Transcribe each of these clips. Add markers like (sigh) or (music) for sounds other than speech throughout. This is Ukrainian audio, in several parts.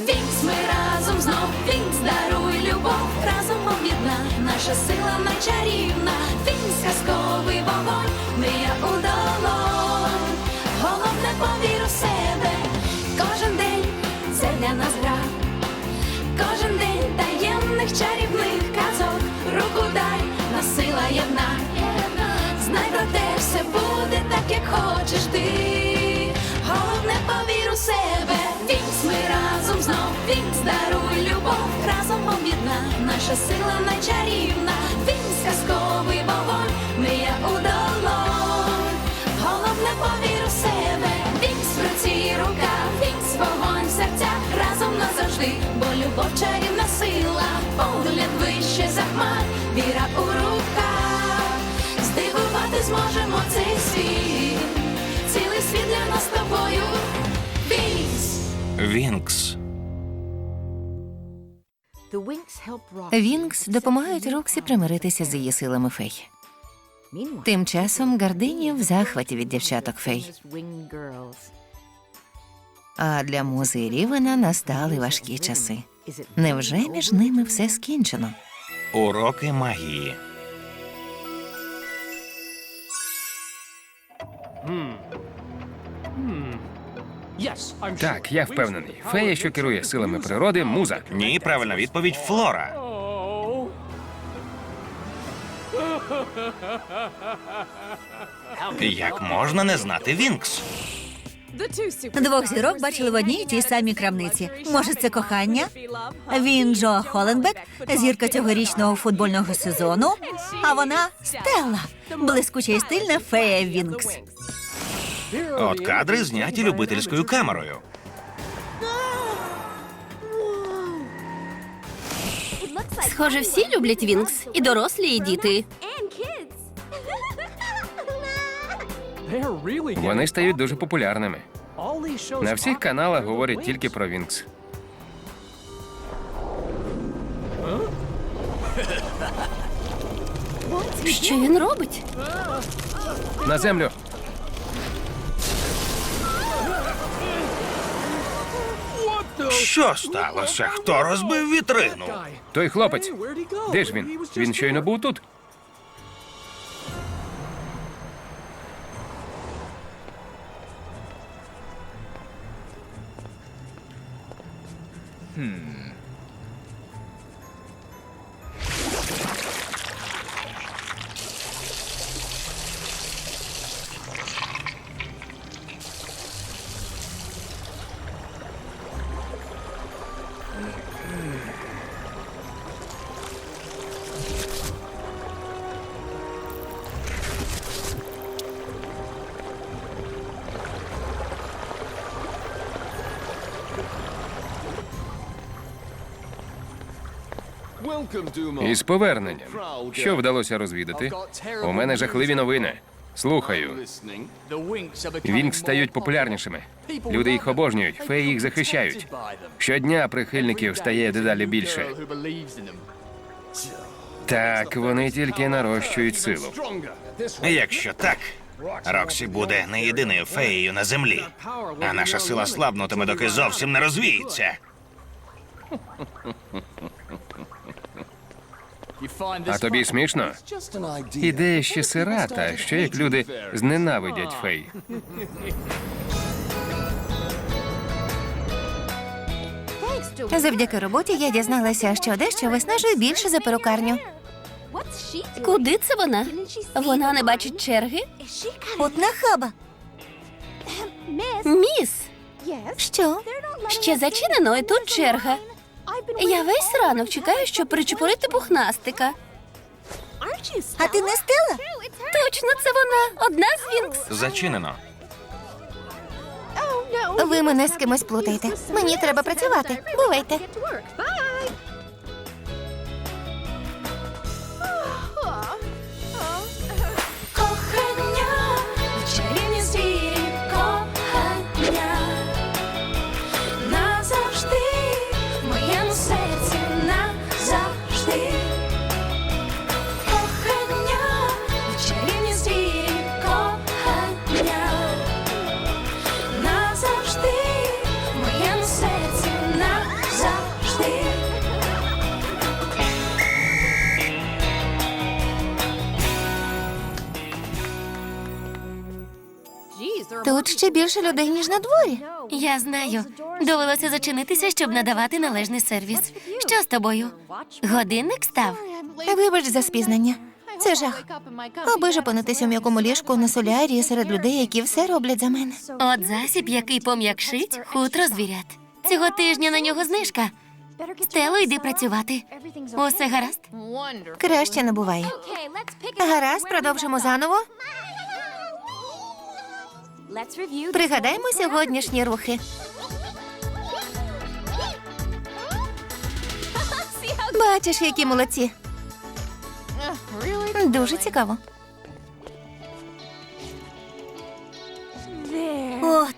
Вінкс, ми разом знов, Вінкс, даруй любов, разом об'єдна, наша сила найчарівна, Вінкс, казковий вогонь, мрія у долонь. Головне повір у себе, кожен день це для нас гра. Кожен день таємних чарівних казок, руку дай, нас сила єдна. Знай про те, все буде так, як хочеш ти. Головне повір у себе. Вінкс, ми разом знов. Вінкс, даруй любов, разом об'єдна. Наша сила найчарівна. Вінкс, казковий вогонь, мрія у долонь. Головне повір у себе. Вінкс в руці рука, Вінкс вогонь в серцях разом назавжди, бо любов чарівна сила, погляд вище за хмар, віра у руках. Здивувати зможемо цей світ, цілий світ для нас тобою. Вінкс. Вінкс. Вінкс допомагають Роксі примиритися з її силами фей. Тим часом Гардині в захваті від дівчаток фей. А для музи і Рівена настали важкі часи. Невже між ними все скінчено? Уроки магії. Так, я впевнений. Фея, що керує силами природи, муза. Ні, правильна відповідь Флора. Як можна не знати Вінкс? Двох зірок бачили в одній і тій самій крамниці. Може, це кохання? Він Джо Холленбек, зірка цьогорічного футбольного сезону. А вона Стелла, блискуча і стильна фея Вінкс. От кадри зняті любительською камерою. Схоже, всі люблять Вінкс, і дорослі, і діти. Вони стають дуже популярними. На всіх каналах говорять тільки про Вінкс. Що він робить? На землю. Що сталося? Хто розбив вітрину? Той хлопець. Де ж він? Він щойно був тут. Із поверненням. Що вдалося розвідати? У мене жахливі новини. Слухаю. Вінкс стають популярнішими. Люди їх обожнюють, феї їх захищають. Щодня прихильників стає дедалі більше. Так, вони тільки нарощують силу. Якщо так, Роксі буде не єдиною феєю на землі, а наша сила слабнутиме, доки зовсім не розвіється. А тобі смішно? Ідея ще сира, та що як люди зненавидять фей. Завдяки роботі я дізналася, що дещо виснажує більше за перукарню. Куди це вона? Вона не бачить черги? От нахаба. Міс, Що? ще зачинено, і тут черга. Я весь ранок чекаю, щоб причепурити пухнастика. А ти не стела? Точно, це вона, одна з Вінкс. Зачинено. Ви мене з кимось плутаєте. Мені треба працювати. Бувайте. Тут ще більше людей, ніж на дворі. Я знаю. Довелося зачинитися, щоб надавати належний сервіс. Що з тобою? Годинник став. Вибач за спізнення. Це жах. Аби ж опинитися в м'якому ліжку на солярії серед людей, які все роблять за мене. От засіб, який пом'якшить хутро звірят. Цього тижня на нього знижка. Стело, йди працювати. Усе гаразд? Краще не буває. Гаразд, продовжимо заново. Пригадаємо сьогоднішні рухи. (laughs) Бачиш, які молодці. Дуже цікаво. От,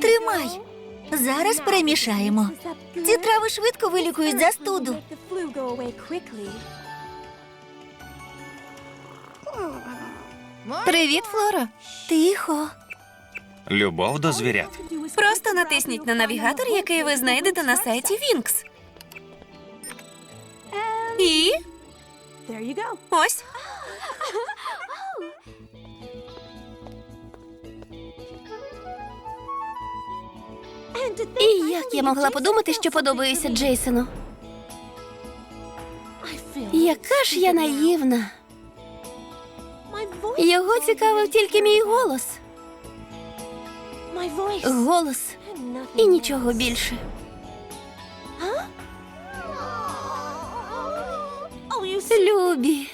тримай. Зараз перемішаємо. Ці трави швидко вилікують застуду. Привіт, Флора. Тихо. Любов до звірят. Просто натисніть на навігатор, який ви знайдете на сайті Вінкс. І ось. І як я могла подумати, що подобаюся Джейсону? Яка ж я наївна. Його цікавив тільки мій голос. Голос і нічого більше. Любі,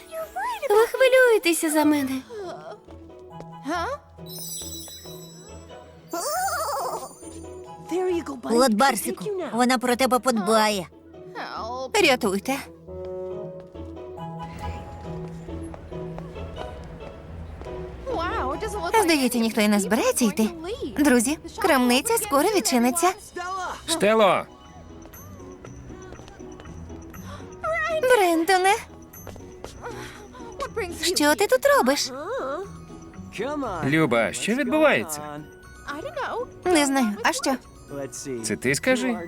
ви хвилюєтеся за мене. От Барсику, вона про тебе подбає. Рятуйте. Здається, ніхто і не збирається йти. Друзі, крамниця скоро відчиниться. Стело, Брентоне, що ти тут робиш? Люба, що відбувається? Не знаю, а що? Це ти скажи?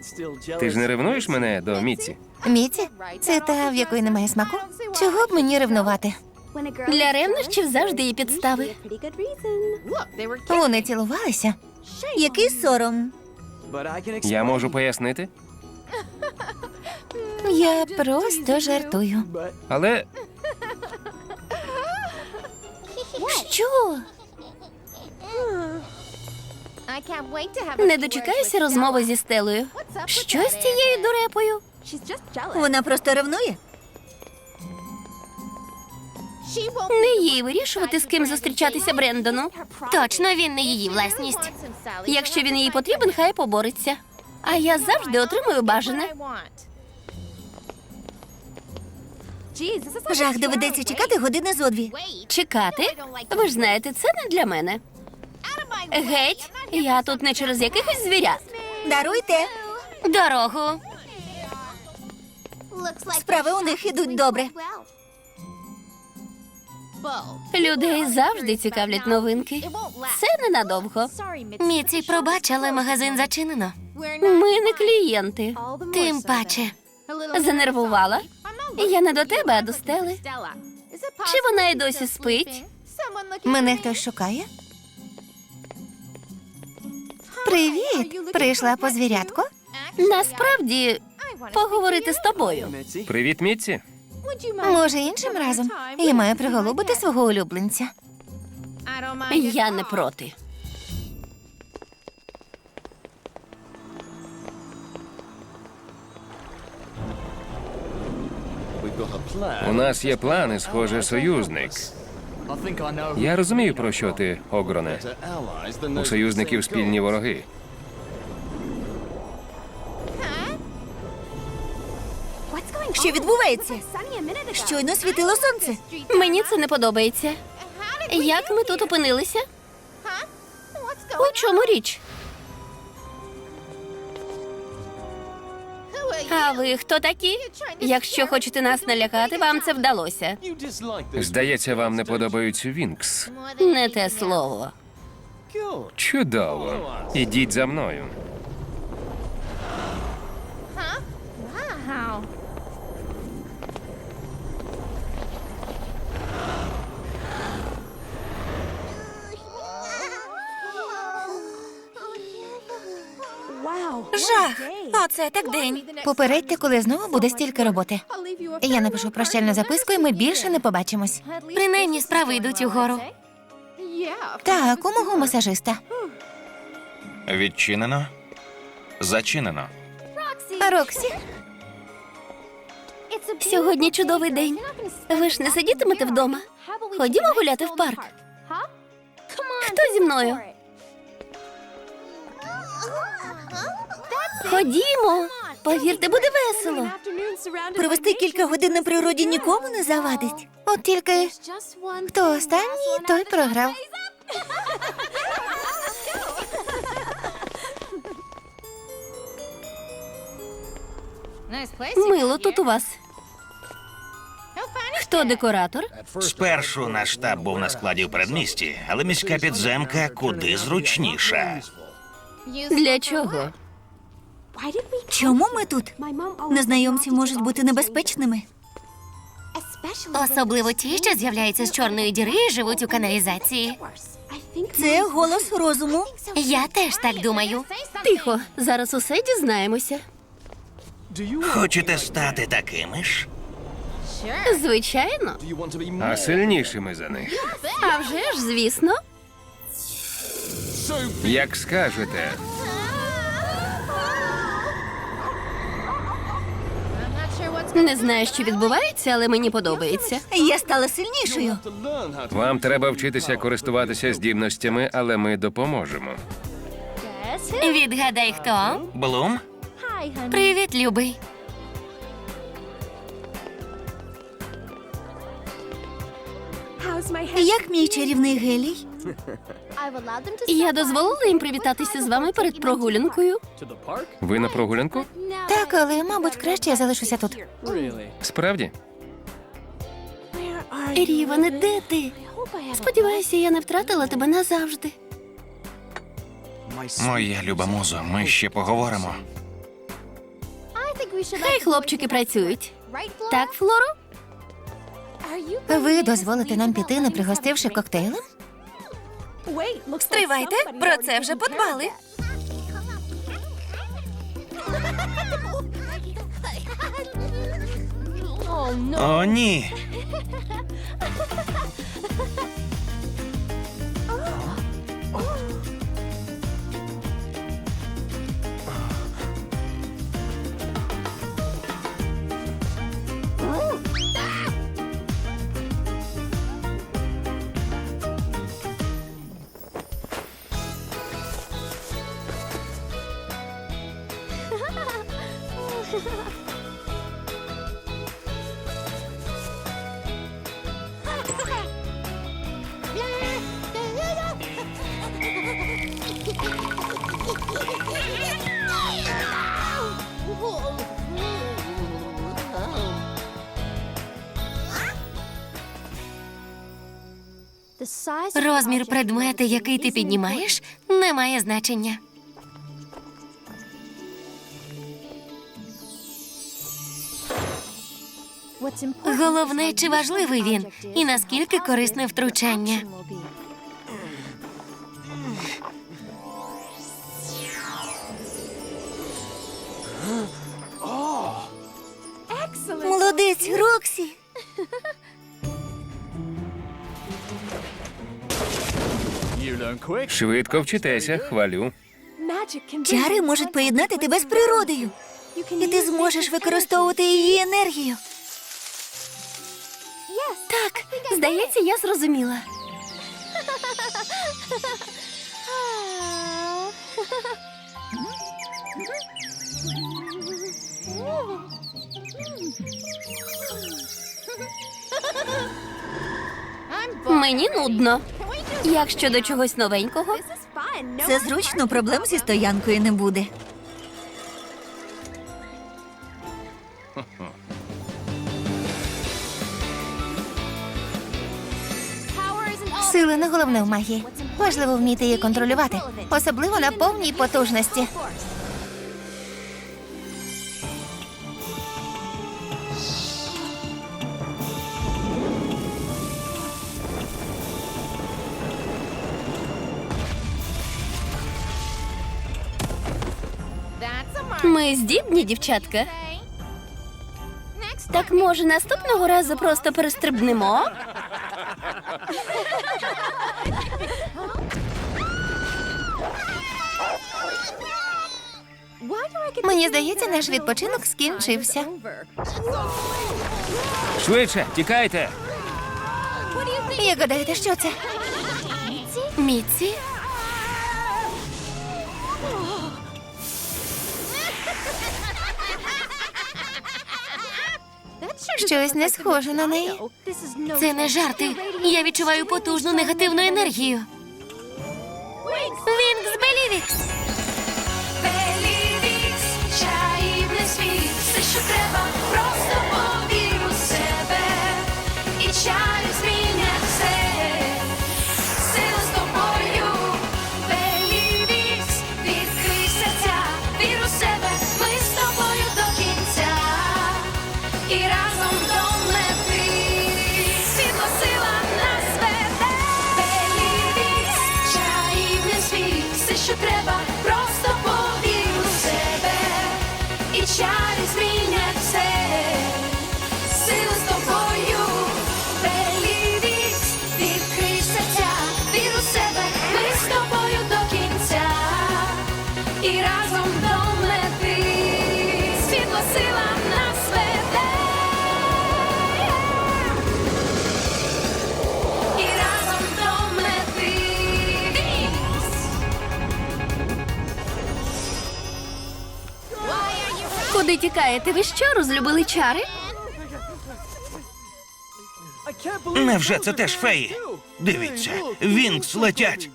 Ти ж не ревнуєш мене до Міці? Міці? Це та, в якої немає смаку? Чого б мені ревнувати? Для ревнощів завжди є підстави. Вони цілувалися. Який сором. Я можу пояснити, Я просто жартую. але Що? Не дочекаюся розмови зі Стелою. Що з цією дурепою? Вона просто ревнує. Не їй вирішувати, з ким зустрічатися Брендону. Точно він не її власність. Якщо він їй потрібен, хай побореться. А я завжди отримую бажане. Жах доведеться чекати години зо дві. Чекати? Ви ж знаєте, це не для мене. Геть, я тут не через якихось звірят. Даруйте. Дорогу. Справи у них ідуть добре. Людей завжди цікавлять новинки. Це ненадовго. Міці, пробач, але магазин зачинено. Ми не клієнти. Тим паче. Занервувала. Я не до тебе, а до стели. Чи вона й досі спить? Мене хтось шукає? Привіт! Прийшла по звірятку? Насправді поговорити з тобою. привіт, Міці. Може, іншим разом? Я маю приголубити свого улюбленця. Я не проти. У нас є плани, схоже, союзник. Я розумію, про що ти, Огроне. У союзників спільні вороги. Що відбувається? Щойно світило сонце. Мені це не подобається. Як ми тут опинилися? У чому річ? А ви хто такі? Якщо хочете нас налякати, вам це вдалося. Здається, вам не подобаються Вінкс. Не те слово. Чудово. Ідіть за мною. Жах! Оце так день. Попередьте, коли знову буде стільки роботи. Я напишу прощальну записку, і ми більше не побачимось. Принаймні справи йдуть угору. Так, у мого масажиста. Відчинено. Зачинено. Роксі, Сьогодні чудовий день. Ви ж не сидітимете вдома. Ходімо гуляти в парк. Хто зі мною? Ходімо. Повірте, буде весело. Провести кілька годин на природі нікому не завадить. от тільки хто останній, той програв. Мило тут у вас. Хто декоратор? Спершу наш штаб був на складі в передмісті, але міська підземка куди зручніша. Для чого? Чому ми тут? Незнайомці можуть бути небезпечними. Особливо ті, що з'являються з чорної діри і живуть у каналізації. Це голос розуму. Я теж так думаю. Тихо, зараз усе дізнаємося. Хочете стати такими ж? Звичайно. А сильнішими за них. А вже ж, звісно. Як скажете, Не знаю, що відбувається, але мені подобається. Я стала сильнішою. вам треба вчитися користуватися здібностями, але ми допоможемо. Відгадай, хто? Блум? Привіт, любий. Як мій чарівний гелій? Я дозволила їм привітатися з вами перед прогулянкою. Ви на прогулянку? Так, але, мабуть, краще я залишуся тут. Справді? Ріване, де ти? Сподіваюся, я не втратила тебе назавжди. Моя люба музо, ми ще поговоримо. Хай хлопчики працюють. Так, Флоро? Ви дозволите нам піти, не пригостивши коктейлем? Стривайте, про це вже подбали. О, ні. Розмір предмета, який ти піднімаєш, не має значення. Головне, чи важливий він, і наскільки корисне втручання. Молодець, Роксі. (laughs) Швидко вчитеся, хвалю. Чари можуть поєднати тебе з природою. І ти зможеш використовувати її енергію. Так, здається, я зрозуміла. (laughs) Мені нудно. Як щодо чогось новенького? Це зручно, проблем зі стоянкою не буде. Сили не головне в магії. Важливо вміти її контролювати, особливо на повній потужності. Здібні, дівчатка. Так може наступного разу просто перестрибнемо? Мені здається, наш відпочинок скінчився. Швидше, тікайте! Як гадаєте, що це? Міці? Щось не схоже на неї. Це не жарти. Я відчуваю потужну негативну енергію. Вінкс Белівікс! Белівікс, чаївний світ, все, що треба, тікаєте? Ви що, розлюбили чари? Невже це теж феї? Дивіться, Вінкс летять.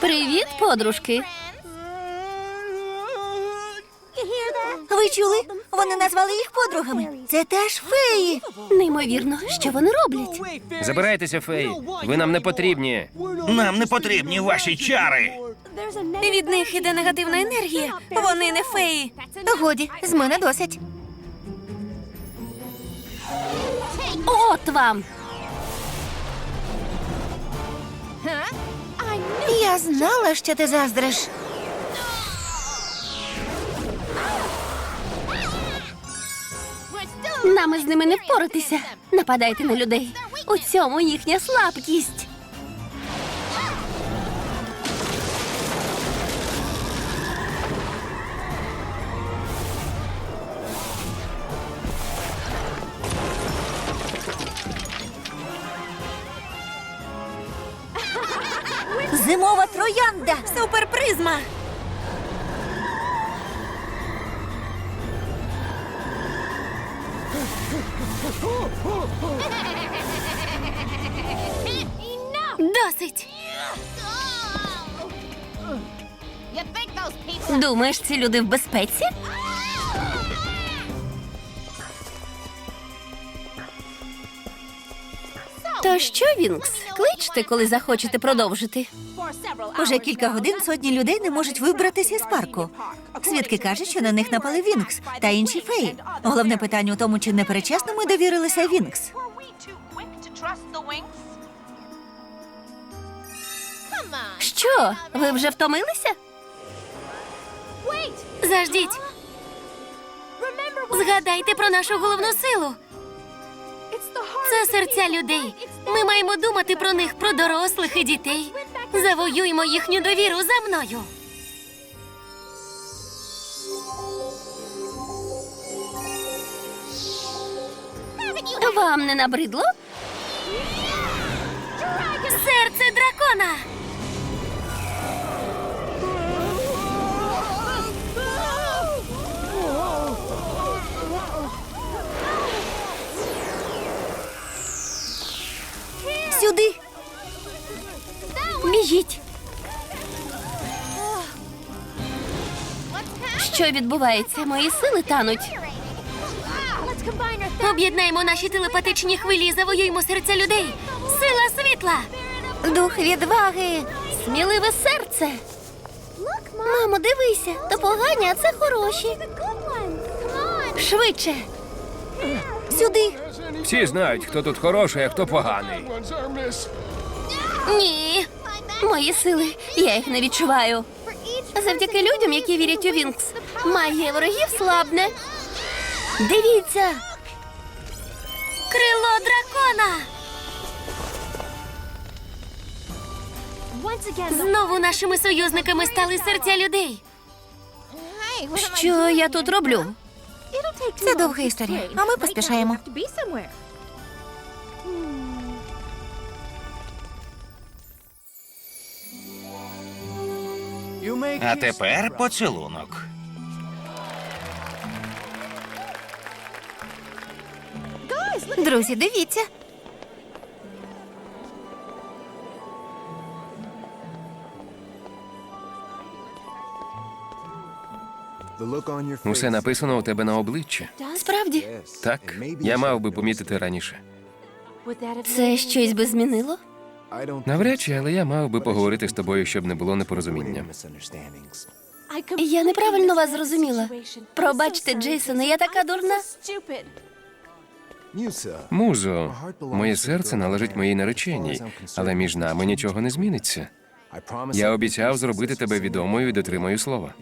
Привіт, подружки. Ви чули? Вони назвали їх подругами. Це теж феї. Неймовірно, що вони роблять? Забирайтеся, феї. Ви нам не потрібні. Нам не потрібні ваші чари. Від них іде негативна енергія. Вони не феї. Годі, з мене досить. От вам! Я знала, що ти заздриш. Нам із ними не впоратися. Нападайте на людей. У цьому їхня слабкість. Суперпризма. Досить. Думаєш, ці люди в безпеці? Що, Вінкс? Кличте, коли захочете продовжити. Уже кілька годин сотні людей не можуть вибратися з парку. Свідки кажуть, що на них напали Вінкс та інші феї. Головне питання у тому, чи не перечасно ми довірилися Вінкс. Що? Ви вже втомилися? Заждіть. Згадайте про нашу головну силу. Це серця людей. Ми маємо думати про них, про дорослих і дітей. Завоюймо їхню довіру за мною. Вам не набридло? Серце дракона. Біжіть. Що відбувається? Мої сили тануть. Об'єднаємо наші телепатичні хвилі і завоюємо серця людей. Сила світла. Дух відваги. Сміливе серце. Мамо, дивися, то погані, а це хороші. Швидше. Сюди. Всі знають, хто тут хороший, а хто поганий. Ні. Мої сили, я їх не відчуваю. Завдяки людям, які вірять у Вінкс, магія ворогів слабне. Дивіться, Крило дракона! Знову нашими союзниками стали серця людей. що я тут роблю? Це довга історія, а ми поспішаємо. А тепер поцілунок. Друзі, дивіться. Усе написано у тебе на обличчі. Справді, Так, я мав би помітити раніше. це щось би змінило? Навряд чи, але я мав би поговорити з тобою, щоб не було непорозуміння. Я неправильно вас зрозуміла. Пробачте, Джейсоне, я така дурна. Музо, моє серце належить моїй нареченій, але між нами нічого не зміниться. Я обіцяв зробити тебе відомою і дотримаю слова.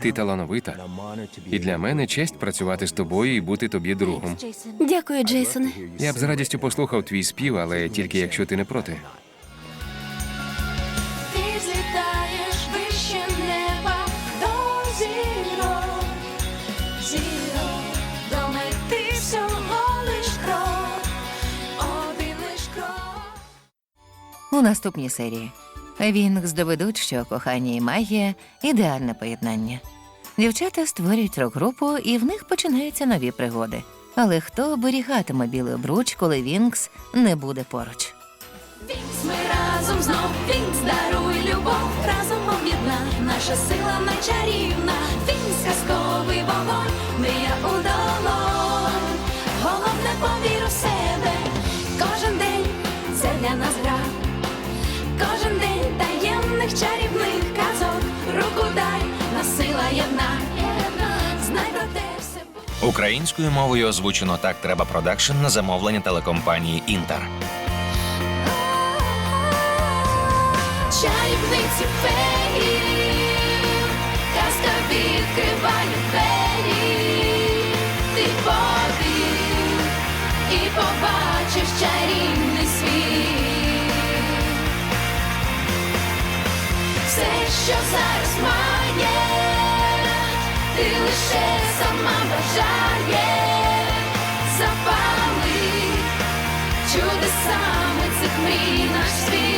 Ти талановита, і для мене честь працювати з тобою і бути тобі другом. Дякую, Джейсоне. Я б з радістю послухав твій спів, але тільки якщо ти не проти. Ти злітаєш вище неба до зірок, зірок, до мети всього лиш крок, один лиш крок. У наступній серії Вінкс доведуть, що кохання і магія ідеальне поєднання. Дівчата створюють рок-групу, і в них починаються нові пригоди. Але хто оберігатиме білий обруч, коли Вінкс не буде поруч? Вінкс, ми разом знов, Вінкс, даруй любов, разом об'єдна, наша сила найчарівна, Вінкс, казковий вогонь, мрія у Українською мовою озвучено так треба продакшн на замовлення телекомпанії Інтер. Чарівниці феї, казка відкриває двері, ти повір і побачиш чарівний світ. Все, що зараз має, ти лише сама бажає, запали чудесами цих мрій наш світ.